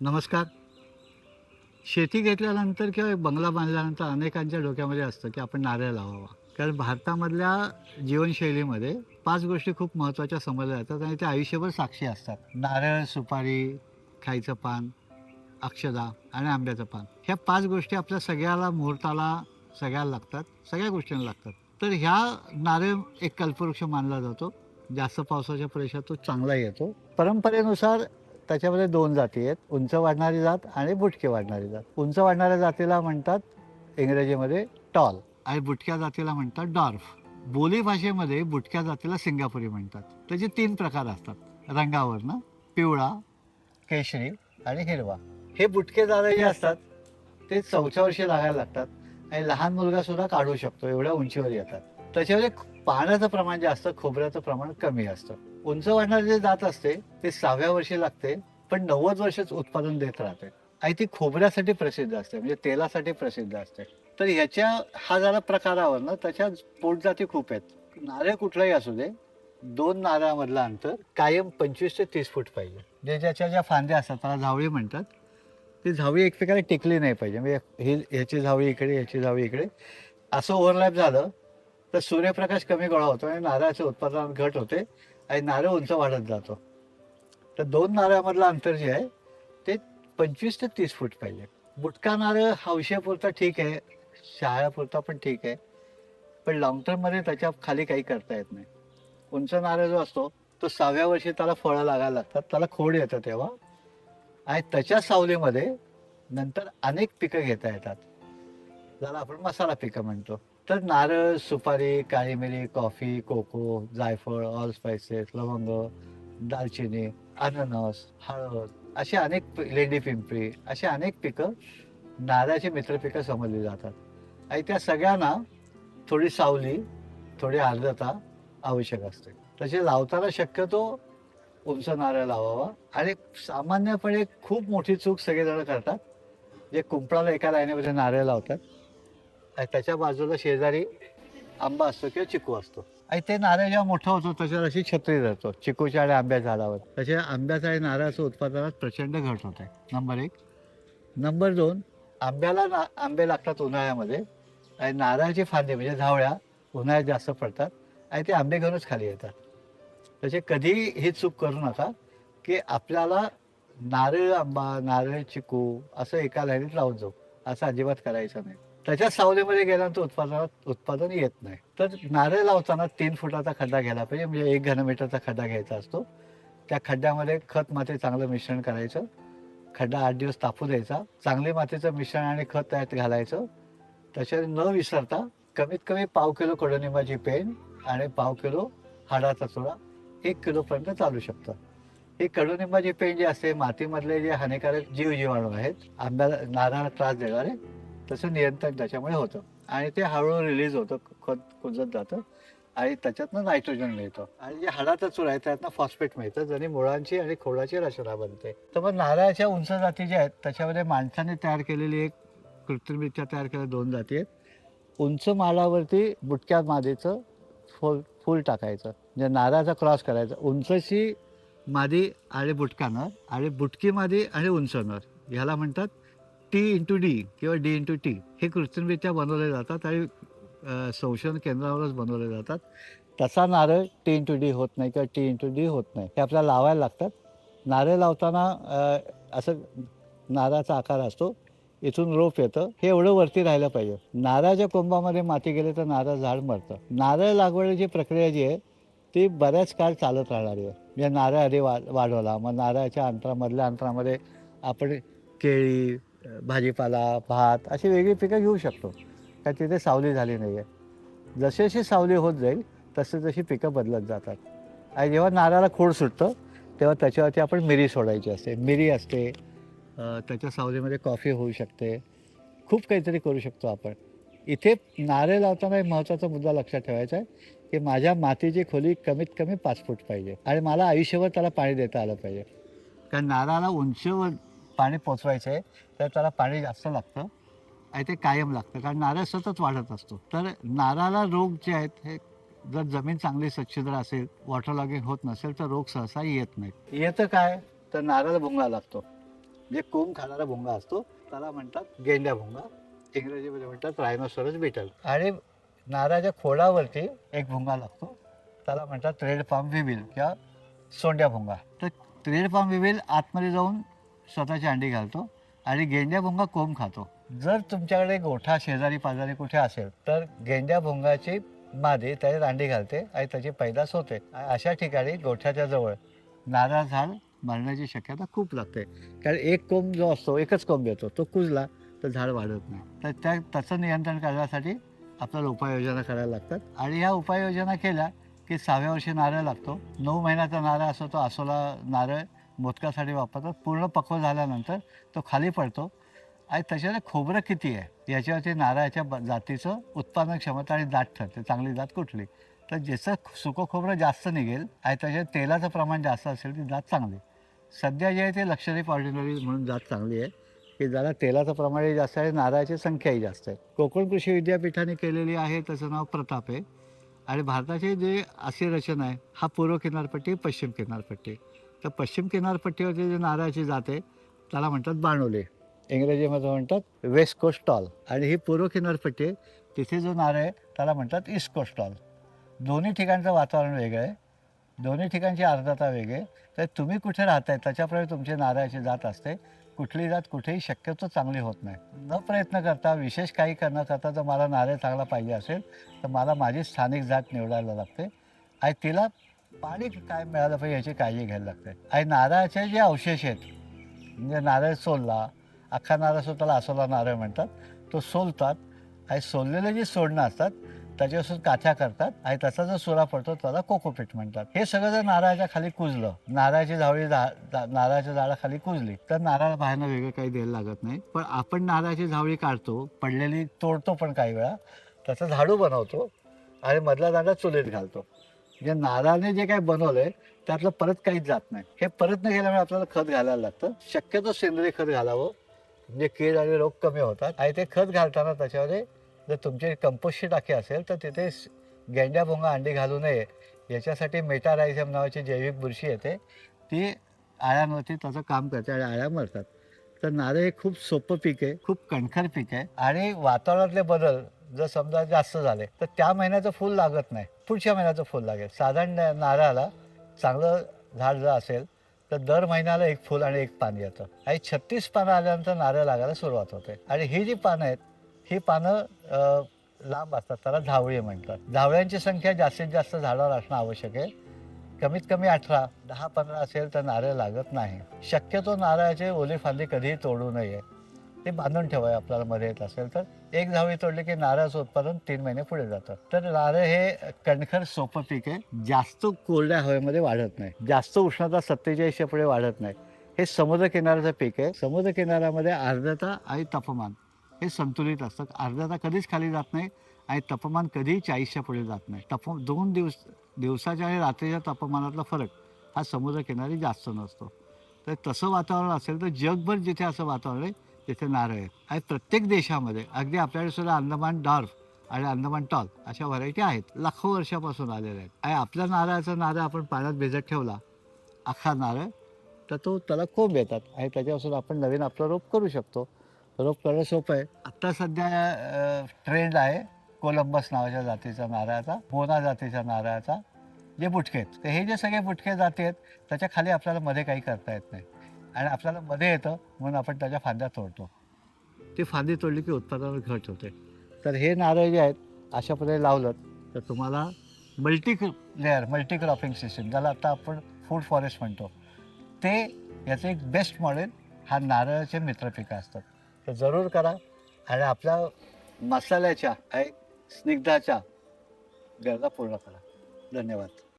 नमस्कार. शेती घेतल्यानंतर किंवा एक बंगला बांधल्यानंतर अनेकांच्या डोक्यामध्ये असतं की आपण नारळ लावावा. कारण भारतामधल्या जीवनशैलीमध्ये पाच गोष्टी खूप महत्त्वाच्या समजल्या जातात आणि त्या आयुष्यभर साक्षी असतात. नारळ सुपारी खायचं पान अक्षदा आणि आंब्याचं पान. ह्या पाच गोष्टी आपल्या सगळ्याला मुहूर्ताला सगळ्याला लागतात सगळ्या गोष्टींना लागतात. तर ह्या नारळ एक कल्पवृक्ष मानला जातो. जास्त पावसाच्या परिसरात तो चांगला येतो. परंपरेनुसार त्याच्यामध्ये दोन जाती आहेत. उंच वाढणारी जात आणि बुटके वाढणारी जात. उंच वाढणाऱ्या जातीला म्हणतात इंग्रजीमध्ये टॉल आणि बुटक्या जातीला म्हणतात डॉर्फ. बोली भाषेमध्ये बुटक्या जातीला सिंगापुरी म्हणतात. त्याचे तीन प्रकार असतात. रंगावरनं पिवळा केशरी आणि हिरवा. हे बुटके दाणे जे असतात ते चौथ्या वर्षी लागायला लागतात. आणि लहान मुलगा सुद्धा काढू शकतो. एवढ्या उंचीवर येतात. त्याच्यामध्ये पाण्याचं प्रमाण जे असतं खोबऱ्याचं प्रमाण कमी असतं. उंच वाढणारे जे जात असते ते सहाव्या वर्षी लागते पण नव्वद वर्षच उत्पादन देत राहते. आणि ती खोबऱ्यासाठी प्रसिद्ध असते म्हणजे तेलासाठी प्रसिद्ध असते. तर ह्याच्या हा जरा प्रकारावर ना त्याच्या पोटजाती खूप आहेत. नारळ कुठलाही असू दे दोन नारळामधलं अंतर कायम पंचवीस ते तीस फूट पाहिजे. जे ज्याच्या ज्या फांद्या असतात त्याला झावळी म्हणतात ती झावळी एकमेकाला टिकली नाही पाहिजे. म्हणजे ही ह्याची झावळी इकडे ह्याची झावळी इकडे. असं ओव्हरलॅप झालं तर सूर्यप्रकाश कमी गोळा होतो आणि नारळाचे उत्पादनात घट होते. आणि नारळ उंच वाढत जातो. तर दोन नारळामधलं अंतर जे आहे ते पंचवीस ते तीस फूट पाहिजे. बुटका नारळ हौशेपुरता ठीक आहे शहाळ्यापुरता पण ठीक आहे पण लॉंग टर्ममध्ये त्याच्याखाली काही करता येत नाही. उंच नारळ जो असतो तो सहाव्या वर्षी त्याला फळं लागायला लागतात त्याला खोड येतं तेव्हा. आणि त्याच्या सावलीमध्ये नंतर अनेक पिकं घेता येतात. ज्याला आपण मसाला पिकं म्हणतो तर नारळ सुपारी काळी मिरी कॉफी कोको जायफळ ऑल स्पायसेस लवंग दालचिनी अननस हळद अशी अनेक लेंडी पिंपरी अशी अनेक पिकं नारळाची मित्रपिकं समजली जातात. आणि त्या सगळ्यांना थोडी सावली थोडी आर्द्रता आवश्यक असते. तसे लावताना शक्यतो उंच नारळ लावावा. आणि सामान्यपणे खूप मोठी चूक सगळेजण करतात. जे कुंपणाला एका लाईनीमध्ये नारळ लावतात. आणि त्याच्या बाजूला शेजारी आंबा असतो किंवा चिकू असतो. आणि ते नारळ जेव्हा मोठं होतो त्याच्यावर अशी छत्री जातो चिकूच्या आणि आंब्या झाडावर. त्याच्या आंब्याचं आणि नारळाचं उत्पादनात प्रचंड घट होत. आहे नंबर एक. नंबर दोन आंब्याला ना आंबे लागतात उन्हाळ्यामध्ये. आणि नारळाची फांदे म्हणजे झावळ्या उन्हाळ्यात जास्त पडतात. आणि ते आंबे घेऊनच खाली येतात. त्याचे कधीही ही चूक करू नका की आपल्याला नारळ आंबा नारळ चिकू असं एका लाईनीत लावून जाऊ. असं अजिबात करायचं नाही. त्याच्या सावलीमध्ये गेल्यानंतर उत्पादनात उत्पादन येत नाही. तर नारळ लावताना तीन फुटाचा खड्डा घ्यायला पाहिजे म्हणजे एक घनमीटरचा खड्डा घ्यायचा असतो. त्या खड्ड्यामध्ये खत माती चांगलं मिश्रण करायचं. खड्डा आठ दिवस तापू द्यायचा. चांगली मातीचं मिश्रण आणि खत त्यात घालायचं. त्याच्यात न विसरता कमीत कमी पाव किलो कडुनिंबाची पेन आणि पाव किलो हाडाचा चुरा एक किलोपर्यंत चालू शकतं. ही कडुनिंबाची पेन जी असते मातीमधले जे हानिकारक जीव जीवाणू आहेत आंब्याला नारळाला त्रास देणारे तसं नियंत्रण त्याच्यामुळे होतं. आणि ते हळूहळू रिलीज होतं खत कुजत जातं. आणि त्याच्यातनं नायट्रोजन मिळतं. आणि जे हाडाचा चूर आहे त्यातनं फॉस्फेट मिळतं ज्याने मुळांची आणि खोडाची रचना बनते. तर मग नारळाच्या उंच जाती ज्या आहेत त्याच्यामध्ये माणसाने तयार केलेली एक कृत्रिमरित्या तयार केलेल्या दोन जाती आहेत. उंच मालावरती बुटक्या मादीचं फुल फूल टाकायचं. म्हणजे नारळाचा क्रॉस करायचा. उंचशी मादी आणि बुटका नर आणि बुटकी मादी आणि उंच नर. ह्याला म्हणतात टी इंटू डी किंवा डी इंटू टी हे कृत्रिमरित्या बनवले जातात आणि संशोधन केंद्रावरच बनवले जातात. तसा नारळ टी इंटू डी होत नाही किंवा टी इंटू डी होत नाही. हे आपल्याला लावायला लागतात. नारळ लावताना असं नारळाचा आकार असतो. इथून रोप येतं. हे एवढं वरती राहिलं पाहिजे. नारळाच्या कोंबामध्ये माती गेली तर नारळ झाड मरतं. नारळ लागवडीची प्रक्रिया जी आहे ती बऱ्याच काळ चालत राहणारी आहे. म्हणजे नारळ आधी वा वाढवला. मग नारळाच्या अंतरामधल्या अंतरामध्ये आपण केळी भाजीपाला भात अशी वेगळी पिकं घेऊ शकतो. का तिथे सावली झाली नाही आहे जशी जशी सावली होत जाईल तसे तशी पिकं बदलत जातात. आणि जेव्हा नारळाला खोड सुटतं तेव्हा त्याच्यावरती आपण मिरी सोडायची असते. मिरी असते त्याच्या सावलीमध्ये कॉफी होऊ शकते. खूप काहीतरी करू शकतो आपण. इथे नारे लावताना एक महत्त्वाचा मुद्दा लक्षात ठेवायचा आहे की माझ्या मातीची खोली कमीत कमी पाच फूट पाहिजे. आणि मला आयुष्यभर त्याला पाणी देता आलं पाहिजे. कारण नारळाला उंचीवर पाणी पोचवायचं आहे तर त्याला पाणी जास्त लागतं आणि ते कायम लागतं कारण नारळ सतत वाढत असतो. तर नारळाला रोग जे आहेत हे जर जमीन चांगली स्वच्छद्र असेल वॉटर लॉगिंग होत नसेल तर रोग सहसा येत नाहीत येतं काय? तर नारळ भुंगा लागतो. जे कोंब खाणारा भुंगा असतो त्याला म्हणतात गेंड्या भोंगा. इंग्रजीमध्ये म्हणतात रायनोसोरस बिटल आणि नारळाच्या खोडावरती एक भुंगा लागतो. त्याला म्हणतात रेड पाम विविल किंवा सोंड्या भुंगा. तर रेड पाम विविल आतमध्ये जाऊन स्वतःची अंडी घालतो आणि गेंड्याभुंगा कोंब खातो. जर तुमच्याकडे गोठा शेजारी पाजारी कुठे असेल तर गेंड्याभूंगाची मादी त्याच्यात अंडी घालते आणि त्याची पैदास होते. आणि अशा ठिकाणी गोठ्याच्या जवळ नारळ झाड मरण्याची शक्यता खूप लागते. कारण एक कोंब जो असतो एकच कोंब येतो तो कुजला तर झाड वाढत नाही. तर त्या त्याचं नियंत्रण करण्यासाठी आपल्याला उपाययोजना करायला लागतात. आणि ह्या उपाययोजना केल्या की सहाव्या वर्षी नारळ लागतो. नऊ महिन्याचा नारळ असो तो आसोला नारळ मोदकासाठी वापरतात. पूर्ण पक्व झाल्यानंतर तो खाली पडतो. आणि त्याच्यात खोबरं किती आहे? याच्यावरती नारळाच्या ब- जातीचं उत्पादन क्षमता आणि दाट ठरते. चांगली जात कुठली? तर ज्याचं सुकं खोबरं जास्त निघेल आणि त्याच्यात तेलाचं प्रमाण जास्त असेल ती जात चांगली. सध्या जे आहे ते लक्षरीप ऑर्डिनरी म्हणून जात चांगली आहे. की जरा तेलाचं प्रमाणही जास्त आहे नारळाची संख्याही जास्त आहे. कोकण कृषी विद्यापीठाने केलेली आहे त्याचं नाव प्रताप आहे. आणि भारताची जे असे रचना आहे हा पूर्व किनारपट्टी पश्चिम किनारपट्टी. तर पश्चिम किनारपट्टीवरती जे नारळाची जात आहे त्याला म्हणतात बाणोले. इंग्रजीमध्ये म्हणतात वेस्ट कोस्ट टॉल. आणि ही पूर्व किनारपट्टी आहे तिथे जो नारळ आहे त्याला म्हणतात ईस्ट कोस्ट टॉल. दोन्ही ठिकाणचं वातावरण वेगळं आहे. दोन्ही ठिकाणची आर्द्रता वेगळी आहे. तर तुम्ही कुठे राहताय त्याच्याप्रमाणे तुमची नारळाची जात असते. कुठली जात कुठेही शक्यतो चांगली होत नाही. न प्रयत्न करता विशेष काही करणं करता जर मला नारळ चांगला पाहिजे असेल तर मला माझी स्थानिक जात निवडायला लागते. आणि तिला पाणी काय मिळालं पाहिजे याची काळजी घ्यायला लागते. आणि नारळाचे जे अवशेष आहेत म्हणजे नारळ सोलला अख्खा नारळ सोताला असोला नारळ म्हणतात तो सोलतात. आणि सोललेले जे सोडणं असतात त्याच्यापासून काथ्या करतात आणि त्याचा जो सुरा पडतो त्याला कोकोपीट म्हणतात. हे सगळं जर नारळाच्या खाली कुजलं नारळाची झावळी झा- नारळाच्या झाडाखाली कुजली तर नारळ बाहेरनं वेगळं काही द्यायला लागत नाही. पण आपण नारळाची झावळी काढतो पडलेली तोडतो पण काही वेळा त्याचं झाडू बनवतो आणि मधला दांडा चुलीत घालतो. म्हणजे नारळाने जे काही बनवलंय त्यातलं परत काहीच जात नाही. हे परत न गेल्यामुळे आपल्याला खत घालायला लागतं. शक्यतो सेंद्रिय खत घालावं. म्हणजे कीड आणि रोग कमी होतात आणि ते खत घालताना त्याच्यामध्ये जर तुमची कंपोस्टची टाकी असेल तर तिथे गेंड्या भोंगा अंडी घालू नये. याच्यासाठी मेटारायझम नावाची जैविक बुरशी येते. ती आळ्यांवरती त्याचं काम करते आणि आळ्या मरतात. तर नारळ हे खूप सोपं पीक आहे खूप कणखर पीक आहे आणि वातावरणातले बदल जर समजा जास्त झाले तर त्या महिन्याचं फूल लागत नाही. पुढच्या महिन्याचं फूल लागेल. साधारण नारळाला चांगलं झाड जर असेल तर दर महिन्याला एक फूल आणि एक पान येतं. आणि छत्तीस पानं आल्यानंतर नारळ लागायला सुरुवात होते. आणि ही जी पानं आहेत ही पानं लांब असतात त्याला धावळी म्हणतात. धावळ्यांची संख्या जास्तीत जास्त झाडावर असणं आवश्यक आहे. कमीत कमी अठरा दहा पंधरा असेल तर नारळ लागत नाही. शक्यतो नारळाचे ओली फांदी कधीही तोडू नये. ते बांधून ठेवाय आपल्याला मध्ये येत असेल तर. एक झावळी तोडली की नारळाचं उत्पादन तीन महिने पुढे जातं. तर नारळ हे कणखर सोपं पीक आहे. जास्त कोरड्या हवेमध्ये वाढत नाही. जास्त उष्णता सत्तेचाळीसच्या पुढे वाढत नाही. हे समुद्र किनाऱ्याचं पीक आहे. समुद्र किनाऱ्यामध्ये आर्द्रता आणि तापमान. हे संतुलित असतं. आर्द्रता कधीच खाली जात नाही आणि तापमान कधीही चाळीसच्या पुढे जात नाही. तप दोन दिवस दिवसाच्या आणि रात्रीच्या तापमानातला फरक हा समुद्रकिनारी जास्त नसतो. तर तसं वातावरण असेल तर जगभर जिथे असं वातावरण आहे तिथे नारळ आहे. आणि प्रत्येक देशामध्ये अगदी आपल्याकडे सुद्धा अंदमान डॉर्फ आणि अंदमान टॉल अशा व्हरायटी आहेत. लाखो वर्षापासून आलेल्या आहेत. आणि आपल्या नारळाचा नारळ आपण पाण्यात भिजत ठेवला अख्खा नारळ तर तो त्याला कोंब येतात. आणि त्याच्यापासून आपण नवीन आपलं रोप करू शकतो. रोप करणं सोपं आहे. आत्ता सध्या ट्रेंड आहे कोलंबस नावाच्या जातीचा नारळाचा बोना जातीच्या नारळाचा जे बुटके आहेत. तर हे जे सगळे बुटके जाती आहेत त्याच्याखाली आपल्याला मध्ये काही करता येत नाही. आणि आपल्याला मध्ये येतं म्हणून आपण त्याच्या फांद्या तोडतो. ती फांदी तोडली की उत्पादनात घट होते. तर हे नारळ जे आहेत अशा प्रकारे लावलं तर तुम्हाला multi layer multi cropping system ज्याला आता आपण फूड फॉरेस्ट म्हणतो ते याचं एक बेस्ट मॉडेल हा नारळाचे मित्रपिकं असतात. तर जरूर करा. आणि आपल्या मसाल्याच्या आणि स्निग्धाच्या गरजा पूर्ण करा. धन्यवाद.